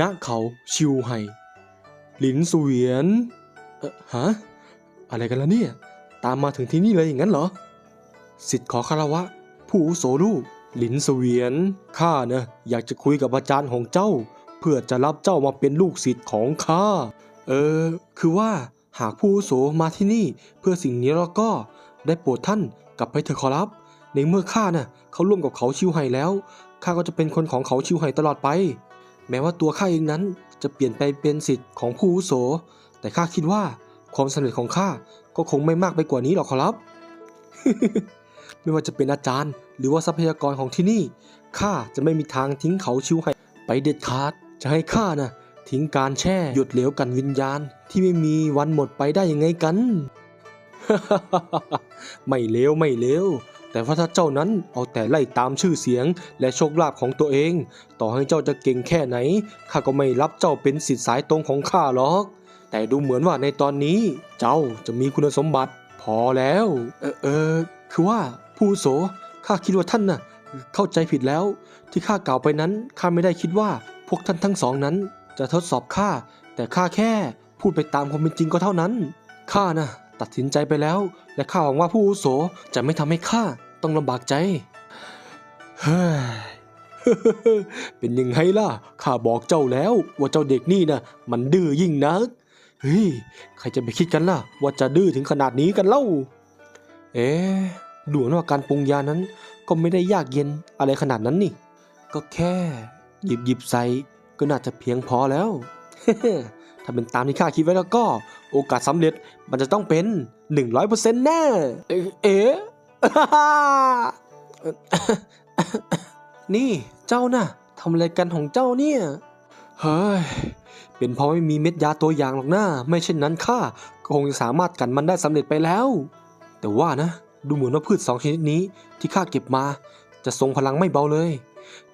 ณเขาชิวไห่หลินเสวียนเอ่อฮะอะไรกันล่ะเนี่ย ตามมาถึงที่นี่เลยอย่างนั้นเหรอ สิทธิ์ขอคารวะ ผู้โสลูกหลินเสวียนข้านะอยากจะคุยกับอาจารย์ของเจ้า เพื่อจะรับเจ้ามาเป็นลูกศิษย์ของข้าเออ คือว่าหากผู้โสมาที่นี่ เพื่อสิ่งนี้แล้วก็ได้โปรดท่านกลับไปเถอะขอรับ ในเมื่อข้าน่ะเขาร่วมกับเขาชิวไห่แล้วข้าก็จะเป็นคนของเขาชิวไห่ตลอดไป แม้ว่าตัวข้าเองนั้นจะเปลี่ยนไปเป็นสิทธิ์ของผู้อาวุโส แต่ข้าคิดว่าความสำเร็จของข้าก็คงไม่มากไปกว่านี้หรอกขอรับ ไม่ว่าจะเป็นอาจารย์ หรือว่าทรัพยากรของที่นี่ข้าจะไม่มีทางทิ้งเขาชิวไห่ไปเด็ดขาด จะให้ข้าน่ะทิ้งการแช่หยดเหลวกันวิญญาณ ที่ไม่มีวันหมดไปได้ยังไงกัน ไม่เลวไม่เลว แต่ว่าถ้าเจ้านั้นเอาแต่ไล่ตามชื่อเสียงและโชคลาภของตัวเอง ต่อให้เจ้าจะเก่งแค่ไหนข้าก็ไม่รับเจ้าเป็นสิทธิสายตรงของข้าหรอก แต่ดูเหมือนว่าในตอนนี้ เจ้าจะมีคุณสมบัติ พอแล้ว เออเออคือว่าผู้โสข้าคิดว่าท่านน่ะ เข้าใจผิดแล้ว ที่ข้ากล่าวไปนั้นข้าไม่ได้คิดว่า พวกท่านทั้งสองนั้น จะทดสอบข้าแต่ข้าแค่ พูดไปตามความเป็นจริงก็เท่านั้นข้าน่ะ ตัดสินใจไปแล้ว และข้าหวังว่าผู้อุโสจะไม่ทำให้ข้าต้องลำบากใจ เฮ้ย เป็นยังไงล่ะ ข้าบอกเจ้าแล้วว่าเจ้าเด็กนี่นะมันดื้อยิ่งนัก เฮ้ย ใครจะไปคิดกันล่ะ ว่าจะดื้อถึงขนาดนี้กันเล่า เอ๊ดูนว่าการปรุงยานั้น ก็ไม่ได้ยากเย็นอะไรขนาดนั้นนี่ ก็แค่ หยิบหยิบใส่ก็น่าจะเพียงพอแล้ว ถ้าเป็นตามที่ข้าคิดไว้แล้วก็ โอกาสสำเร็จมันจะต้องเป็น 100%แน่ เอ๊ะเอ๊ะนี่เจ้าน่ะทำอะไรกันของเจ้าเนี่ยเฮ้ยเป็นเพราะไม่มีเม็ดยาตัวอย่างหรอกนะไม่เช่นนั้นข้าคงจะสามารถกันมันได้สำเร็จไปแล้ว แต่ว่านะ ดูเหมือนว่าพืชสองชนิดนี้ที่ข้าเก็บมา จะทรงพลังไม่เบาเลย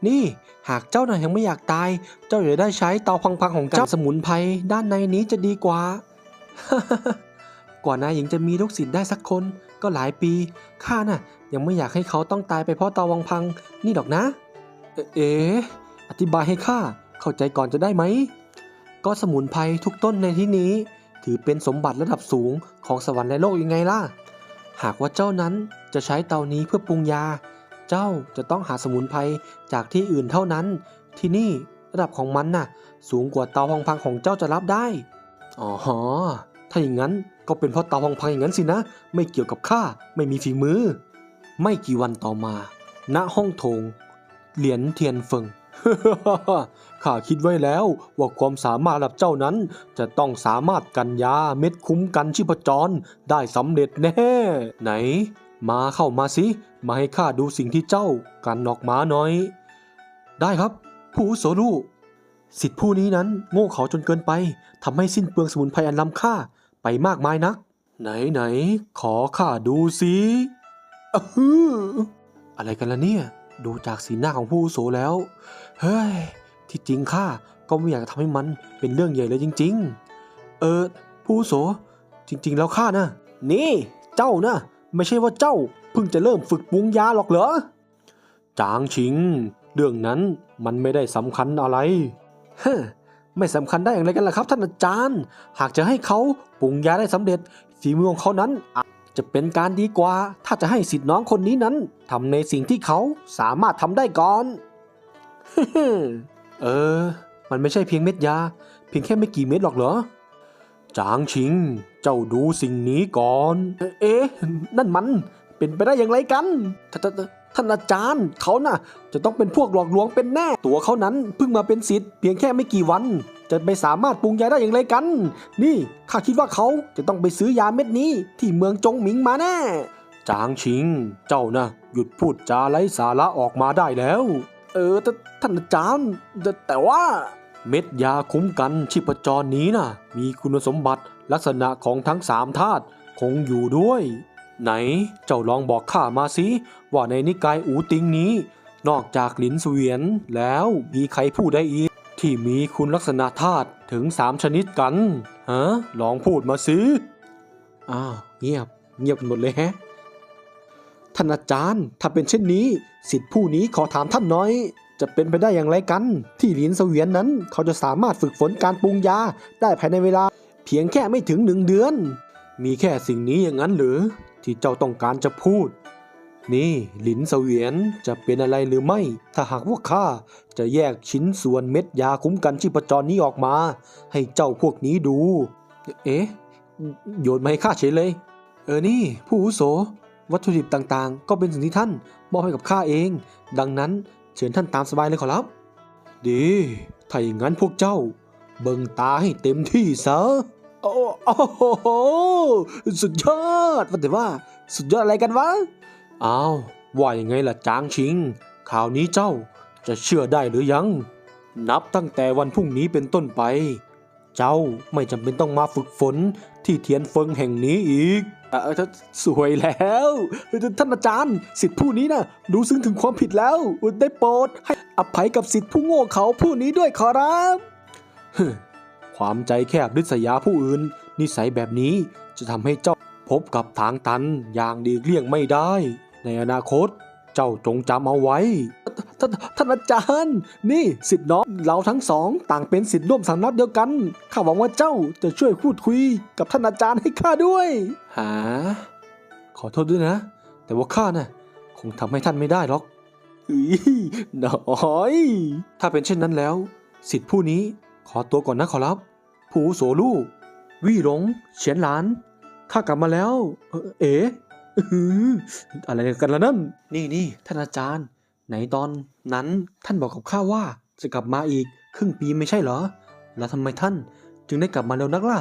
นี่หากเจ้าน่ะยังไม่อยากตาย เจ้าอย่าได้ใช้เตาพังๆของเจ้าสมุนไพรด้านในนี้จะดีกว่า กว่านายหญิงจะมีลูกศิษย์ได้สักคนก็หลายปี ข้าน่ะ ยังไม่อยากให้เขาต้องตายไปเพราะตาวังพัง นี่ดอกนะ เอเอ๋อธิบายให้ข้าเข้าใจก่อนจะได้ไหม ก็สมุนไพรทุกต้นในที่นี้ ถือเป็นสมบัติระดับสูงของสวรรค์และโลกยังไงล่ะ หากว่าเจ้านั้นจะใช้เตานี้เพื่อปรุงยา เจ้าจะต้องหาสมุนไพรจากที่อื่นเท่านั้น ที่นี่ระดับของมันน่ะ สูงกว่าเตาพังพังของเจ้าจะรับได้ อ๋อถ้าอย่างนั้นก็เป็นเพราะเตาพังพังอย่างนั้นสินะ ไม่เกี่ยวกับข้าไม่มีฝีมือ ไม่กี่วันต่อมา ณห้องโถง เหรียญเทียนเฟิงข้าคิดไว้แล้วว่าความสามารถระดับเจ้านั้น จะต้องสามารถกันยาเม็ดคุ้มกันชีพจร ได้สำเร็จแน่ ไหน มาเข้ามาสิ มาให้ข้าดูสิ่งที่เจ้ากันออกมาหน่อย ได้ครับ ผู้โสรู้ สิทธิผู้นี้นั้นโง่เขลาจนเกินไปทำให้สิ้นเปลืองสมุนไพรอันล้ำค่าไปมากมายนัก ไหนไหนขอข้าดูสิอะฮือะไรกันล่ะเนี่ย ดูจากสีหน้าของผู้โสแล้ว เฮ้ย ที่จริงข้าก็ไม่อยากจะทำให้มันเป็นเรื่องใหญ่เลยจริง ๆ เออ ผู้โสจริง ๆ แล้วข้านะนี่ เจ้านะไม่ใช่ว่าเจ้าเพิ่งจะเริ่มฝึกปรุงยาหรอกเหรอ จางชิง เรื่องนั้นมันไม่ได้สำคัญอะไร เฮ้อไม่สำคัญได้อย่างไรกันล่ะครับ ท่านอาจารย์ หากจะให้เขาปรุงยาได้สำเร็จฝีมือของเขานั้นอาจจะเป็นการดีกว่า ถ้าจะให้สิทธิ์น้องคนนี้นั้นทำในสิ่งที่เขาสามารถทำได้ก่อน เออ มันไม่ใช่เพียงเม็ดยา เพียงแค่ไม่กี่เม็ดหรอกเหรอ จางชิง เจ้าดูสิ่งนี้ก่อน เอ๊ะ นั่นมันเป็นไปได้อย่างไรกัน ท่านอาจารย์เขาน่ะ จะต้องเป็นพวกหลอกลวงเป็นแน่ ตัวเขานั้นเพิ่งมาเป็นศิษย์เพียงแค่ไม่กี่วัน จะไปสามารถปรุงยาได้อย่างไรกัน นี่ข้าคิดว่าเขาจะต้องไปซื้อยาเม็ดนี้ ที่เมืองจงหมิงมาแน่จางชิง เจ้านะหยุดพูดจาไร้สาระออกมาได้แล้ว เออแต่ท่านอาจารย์แต่แต่ว่า เม็ดยาคุ้มกันชีพจรนี้น่ะ มีคุณสมบัติลักษณะของทั้งสามธาตุคงอยู่ด้วย ไหนเจ้าลองบอกข้ามาสิว่าในนิกายอูติงนี้ นอกจากหลินเสวียนแล้วมีใครพูดได้อีก ที่มีคุณลักษณะธาตุถึงสามชนิดกันฮะลองพูดมาสิอ้าวเงียบ เงียบหมดเลยแฮะท่านอาจารย์ถ้าเป็นเช่นนี้สิทธิผู้นี้ขอถามท่านน้อย จะเป็นไปได้อย่างไรกัน ที่หลินเสวียนนั้น เขาจะสามารถฝึกฝนการปรุงยาได้ภายในเวลา เพียงแค่ไม่ถึงหนึ่งเดือน มีแค่สิ่งนี้อย่างนั้นหรือ ที่เจ้าต้องการจะพูด นี่หลินเสวียนจะเป็นอะไรหรือไม่ ถ้าหากว่าข้าจะแยกชิ้นส่วนเม็ดยาคุ้มกันชีพจรนี้ออกมา ให้เจ้าพวกนี้ดู เอ๊ะ โยนมาให้ข้าเฉยเลย เออนี่ ผู้อุโส วัตถุดิบต่างๆ ก็เป็นสิ่งที่ท่านมอบให้กับข้าเอง ดังนั้นเชิญท่านตามสบายเลยขอรับ ดี ถ้าอย่างนั้นพวกเจ้า เบิ่งตาให้เต็มที่ซะ โอ้โอ้โหสุดยอดว่าแต่ว่า สุดยอดอะไรกันวะอ้าวว่ายังไงล่ะจางชิงข่าวนี้เจ้าจะเชื่อได้หรือยัง นับตั้งแต่วันพรุ่งนี้เป็นต้นไป เจ้าไม่จำเป็นต้องมาฝึกฝนที่เทียนเฟิงแห่งนี้อีกเออสวยแล้ว ท่านอาจารย์ สิทธิผู้นี้นะรู้ซึ้งถึงความผิดแล้ว ได้โปรดให้อภัยกับสิทธิผู้โง่เขาผู้นี้ด้วยขอรับฮึ ความใจแคบริษยาผู้อื่น นิสัยแบบนี้จะทำให้เจ้าพบกับทางตันอย่างดีเลี่ยงไม่ได้ ในอนาคตเจ้าจงจำเอาไว้ท่านท่านอาจารย์ นี่สิทธิ์น้องเราทั้งสองต่างเป็นสิทธิ์ร่วมสำนักเดียวกัน ข้าหวังว่าเจ้าจะช่วยพูดคุยกับท่านอาจารย์ให้ข้าด้วย หา ขอโทษด้วยนะ แต่ว่าข้าน่ะคงทำให้ท่านไม่ได้หรอกอีน้อย ถ้าเป็นเช่นนั้นแล้ว สิทธิ์ผู้นี้ ขอตัวก่อนนะขอรับ ผู้โสลูกวี่หลงเฉียนหลาน ข้ากลับมาแล้ว เอ๋อะไรกันล่ะนั่น นี่นี่ท่านอาจารย์ ไหนตอนนั้นท่านบอกกับข้าว่าจะกลับมาอีกครึ่งปีไม่ใช่เหรอ แล้วทำไมท่านจึงได้กลับมาเร็วนักล่ะ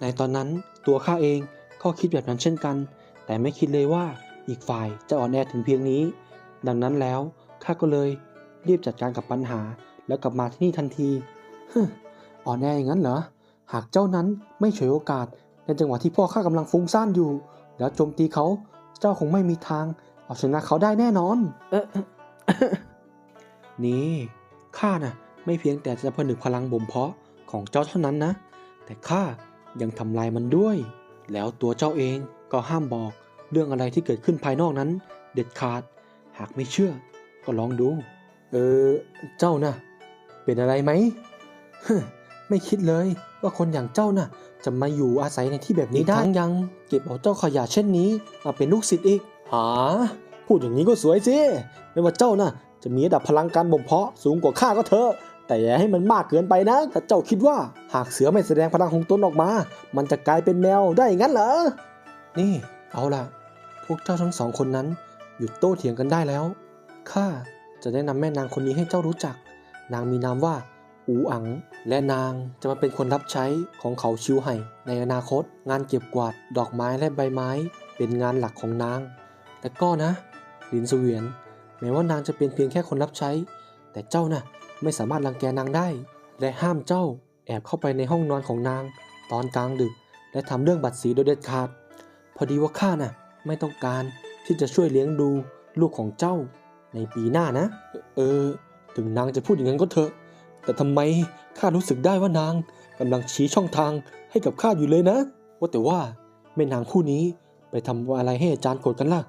ในตอนนั้นตัวข้าเองก็คิดแบบนั้นเช่นกัน แต่ไม่คิดเลยว่าอีกฝ่ายจะอ่อนแอถึงเพียงนี้ ดังนั้นแล้วข้าก็เลยรีบจัดการกับปัญหาแล้วกลับมาที่นี่ทันที อ่อนแออย่างนั้นเหรอ หากเจ้านั้นไม่ฉวยโอกาส ในจังหวะที่พ่อข้ากำลังฟุ้งซ่านอยู่ แล้วโจมตีเขา เจ้าคงไม่มีทาง เอาชนะเขาได้แน่นอน เออนี่ข้าน่ะ ไม่เพียงแต่จะผนึกพลังบ่มเพาะของเจ้าเท่านั้นนะ แต่ข้ายังทำลายมันด้วย แล้วตัวเจ้าเองก็ห้ามบอกเรื่องอะไรที่เกิดขึ้นภายนอกนั้น เด็ดขาด หากไม่เชื่อ ก็ลองดู เออ เจ้าน่ะ เป็นอะไรไหมฮึ ไม่คิดเลยว่าคนอย่างเจ้าน่ะ จะมาอยู่อาศัยในที่แบบนี้ได้ทั้งยัง เก็บเอาเจ้าขยะเช่นนี้มาเป็นลูกศิษย์อีกหาพูดอย่างนี้ก็สวยสิไม่ว่าเจ้าน่ะ จะมีระดับพลังการบ่มเพาะสูงกว่าข้าก็เถอะแต่อย่าให้มันมากเกินไปนะ ถ้าเจ้าคิดว่าหากเสือไม่แสดงพลังของตนออกมา มันจะกลายเป็นแมวได้อย่างนั้นเหรอ นี่เอาล่ะ พวกเจ้าทั้งสองคนนั้น หยุดโต้เถียงกันได้แล้ว ข้าจะแนะนำแม่นางคนนี้ให้เจ้ารู้จัก นางมีนามว่า อูอัง และนางจะมาเป็นคนรับใช้ของเขาชิวไห่ในอนาคต งานเก็บกวาดดอกไม้และใบไม้ เป็นงานหลักของนาง แต่ก็นะลินเสวียน แม้ว่านางจะเป็นเพียงแค่คนรับใช้ แต่เจ้าน่ะไม่สามารถรังแกนางได้ และห้ามเจ้าแอบเข้าไปในห้องนอนของนาง ตอนกลางดึก และทำเรื่องบัตรสีโดยเด็ดขาด พอดีว่าข้าน่ะไม่ต้องการที่จะช่วยเลี้ยงดูลูกของเจ้าในปีหน้านะ เออ ถึงนางจะพูดอย่างนั้นก็เถอะ แต่ทำไมข้ารู้สึกได้ว่านางกำลังชี้ช่องทางให้กับข้าอยู่เลยนะ ว่าแต่ว่าแม่นางคู่นี้ไปทำอะไรให้อาจารย์โกรธกันล่ะ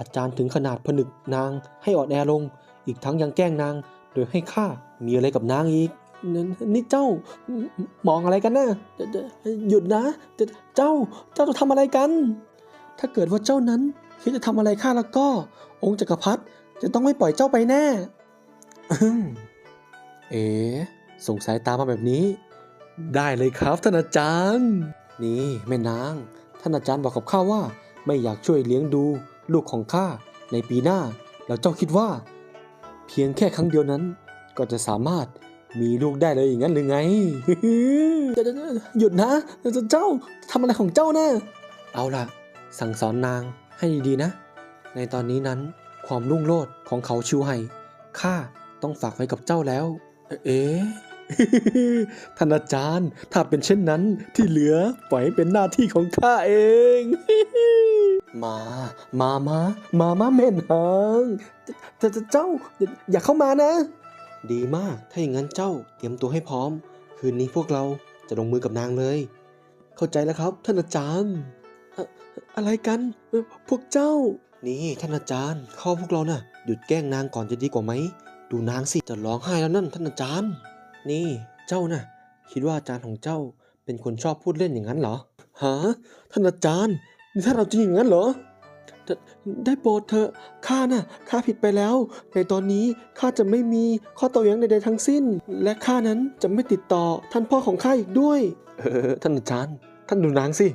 อาจารย์ถึงขนาดผนึกนางให้อ่อนแอลง อีกทั้งยังแกล้งนาง โดยให้ข้ามีอะไรกับนางอีกนนนี่เจ้ามองอะไรกันนะหยุดนะเจ้าเจ้าจะทำอะไรกัน ถ้าเกิดว่าเจ้านั้นคิดจะทำอะไรข้าแล้วก็ องค์จักรพรรดิจะต้องไม่ปล่อยเจ้าไปแน่ เอ๋สงสายตามาแบบนี้ ได้เลยครับท่านอาจารย์ นี่แม่นาง ท่านอาจารย์บอกกับข้าว่า ไม่อยากช่วยเลี้ยงดูลูกของข้าในปีหน้า แล้วเจ้าคิดว่า เพียงแค่ครั้งเดียวนั้น ก็จะสามารถมีลูกได้เลยอย่างนั้นหรือไงหยุดนะ เจ้าทำอะไรของเจ้านะ เอาล่ะ สั่งสอนนางให้ดีๆนะ ในตอนนี้นั้นความรุ่งโรจน์ของเขาชิวไห่ข้าต้องฝากไว้กับเจ้าแล้ว เอ๊ะท่านอาจารย์ ถ้าเป็นเช่นนั้นที่เหลือปล่อยให้เป็นหน้าที่ของข้าเอง มา มามา มามาเม่นหางจะจะเจ้า อย่าเข้ามานะ ดีมาก ถ้าอย่างนั้นเจ้า เตรียมตัวให้พร้อม คืนนี้พวกเราจะลงมือกับนางเลย เข้าใจแล้วครับท่านอาจารย์อะอะไรกัน พวกเจ้า นี่ท่านอาจารย์ ข้อพวกเราน่ะ หยุดแกล้งนางก่อนจะดีกว่าไหม ดูนางสิจะร้องไห้แล้วนั่นท่านอาจารย์ นี่เจ้าน่ะ คิดว่าอาจารย์ของเจ้าเป็นคนชอบพูดเล่นอย่างนั้นเหรอฮะท่านอาจารย์นี่ท่านเอาจริงอย่างนั้นเหรอได้ได้โปรดเถอะข้าน่ะข้าผิดไปแล้ว ในตอนนี้ข้าจะไม่มีข้อโต้แย้งใดๆทั้งสิ้น และข้านั้นจะไม่ติดต่อท่านพ่อของข้าอีกด้วย เออท่านอาจารย์ ท่านดูนางสิ